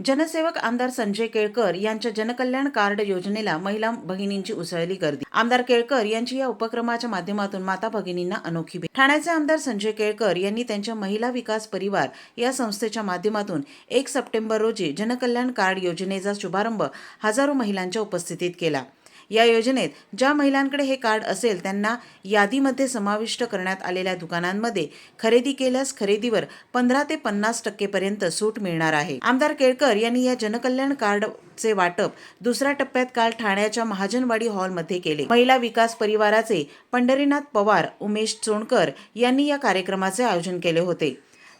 जनसेवक आमदार संजय केळकर यांच्या जनकल्याण कार्ड योजनेला महिला भगिनींची उसळली गर्दी. आमदार केळकर यांची या उपक्रमाच्या माध्यमातून माता भगिनींना अनोखी भेट. ठाण्याचे आमदार संजय केळकर यांनी त्यांच्या महिला विकास परिवार या संस्थेच्या माध्यमातून एक सप्टेंबर रोजी जनकल्याण कार्ड योजनेचा शुभारंभ हजारो महिलांच्या उपस्थितीत केला. या योजनेत ज्या महिलांकडे हे कार्ड असेल त्यांना यादीमध्ये समाविष्ट करण्यात आलेल्या दुकानांमध्ये खरेदी केल्यास खरेदीवर पंधरा ते पन्नास टक्केपर्यंत सूट मिळणार आहे. आमदार केळकर यांनी या जनकल्याण कार्डचे वाटप दुसऱ्या टप्प्यात काल ठाण्याच्या महाजनवाडी हॉलमध्ये केले. महिला विकास परिवाराचे पंढरीनाथ पवार उमेश चोणकर यांनी या कार्यक्रमाचे आयोजन केले होते.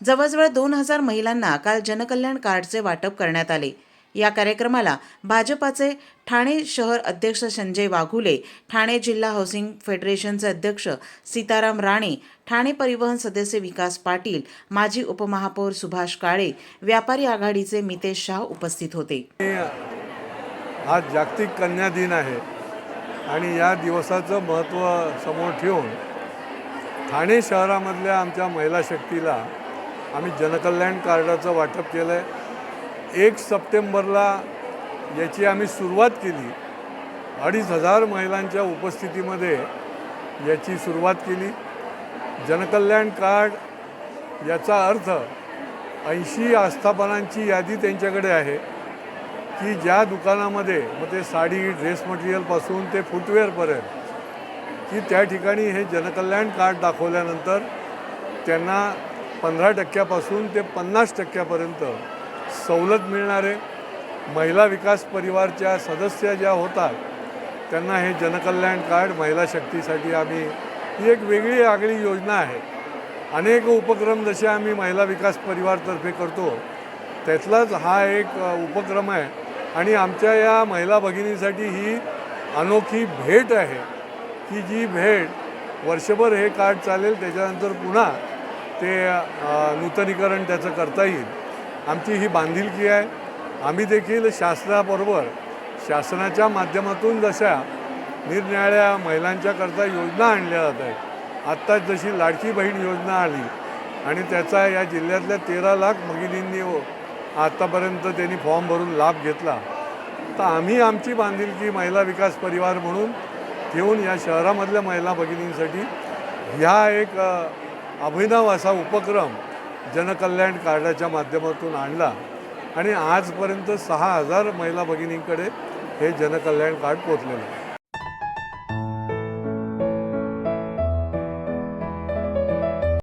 जवळजवळ दोन हजार महिलांना काल जनकल्याण कार्डचे वाटप करण्यात आले. या कार्यक्रमाला भाजपाचे ठाणे शहर अध्यक्ष संजय वाघुले ठाणे जिल्हा हाऊसिंग फेडरेशनचे अध्यक्ष सीताराम राणे ठाणे परिवहन सदस्य विकास पाटील माजी उपमहापौर सुभाष काळे व्यापारी आघाडीचे मितेश शाह उपस्थित होते. आज जागतिक कन्या दिन आहे आणि या दिवसाचं महत्त्व समोर ठेवून ठाणे शहरामधल्या आमच्या महिला शक्तीला आम्ही जनकल्याण कार्डाचं वाटप केलं आहे एक सप्टेंबरला याची आम्ही सुरुवात केली. अडीच हजार महिलांच्या उपस्थितीमध्ये याची सुरुवात केली. जनकल्याण कार्ड याचा अर्थ ऐंशी आस्थापनांची यादी त्यांच्याकडे आहे. की ज्या दुकानामध्ये मग ते साडी ड्रेस मटेरियलपासून ते फुटवेअरपर्यंत की त्या ठिकाणी हे जनकल्याण कार्ड दाखवल्यानंतर त्यांना पंधरा टक्क्यापासून ते पन्नास टक्क्यापर्यंत सवलत मिळणार आहे महिला विकास परिवारच्या सदस्य ज्या होतात त्यांना हे जनकल्याण कार्ड महिला शक्तीसाठी आम्ही ही एक वेगळी आगळी योजना आहे. अनेक उपक्रम जसे आम्ही महिला विकास परिवारतर्फे करतो त्यातलाच हा एक उपक्रम आहे. आणि आमच्या या महिला भगिनीसाठी ही अनोखी भेट आहे की जी भेट वर्षभर हे कार्ड चालेल त्याच्यानंतर पुन्हा ते नूतनीकरण त्याचं करता येईल. आमची ही बांधिलकी आहे. आम्ही देखील शासनाबरोबर शासनाच्या माध्यमातून जशा निरनिराळ्या महिलांच्याकरता योजना आणल्या जात आहेत. आत्ताच जशी लाडकी बहीण योजना आली आणि त्याचा या जिल्ह्यातल्या तेरा लाख भगिनींनी आत्तापर्यंत त्यांनी फॉर्म भरून लाभ घेतला तर आम्ही आमची बांधिलकी महिला विकास परिवार म्हणून ठेवून या शहरामधल्या महिला भगिनींसाठी ह्या एक अभिनव असा उपक्रम जनकल्याण कार्डाच्या माध्यमातून आणला. आणि आजपर्यंत सहा हजार महिला भगिनींकडे हे जनकल्याण कार्ड पोचलेलं आहे.